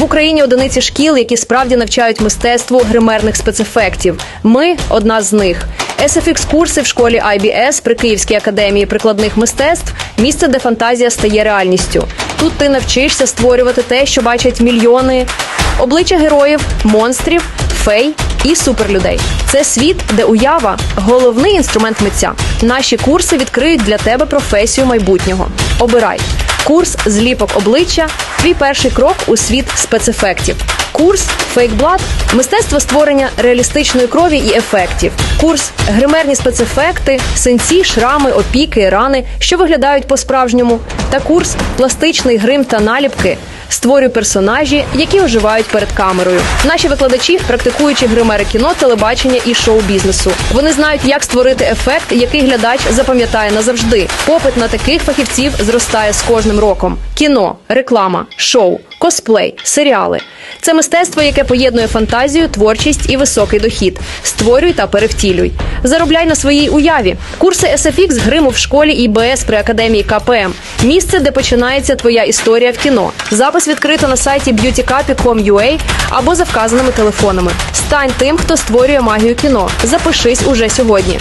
В Україні одиниці шкіл, які справді навчають мистецтву гримерних спецефектів. Ми одна з них. SFX курси в школі IBS при Київській академії прикладних мистецтв місце, де фантазія стає реальністю. Тут ти навчишся створювати те, що бачать мільйони обличчя героїв, монстрів, фей і суперлюдей. Це світ, де уява головний інструмент митця. Наші курси відкриють для тебе професію майбутнього. Обирай курс зліпок обличчя. Твій перший крок у світ спецефектів. Курс фейкблад мистецтво створення реалістичної крові і ефектів. Курс гримерні спецефекти, синці, шрами, опіки, рани, що виглядають по-справжньому. Та курс пластичний грим та наліпки. Створюй персонажі, які оживають перед камерою. Наші викладачі практикуючі гримери кіно, телебачення і шоу-бізнесу. Вони знають, як створити ефект, який глядач запам'ятає назавжди. Попит на таких фахівців зростає з кожним роком. Кіно, реклама, шоу, косплей, серіали. Це мистецтво, яке поєднує фантазію, творчість і високий дохід. Створюй та перевтілюй. Заробляй на своїй уяві. Курси SFX гриму в школі ІБС при академії КПМ. Місце, де починається твоя історія в кіно. Запис відкрито на сайті beautycapі.com.ua або за вказаними телефонами. Стань тим, хто створює магію кіно. Запишись уже сьогодні.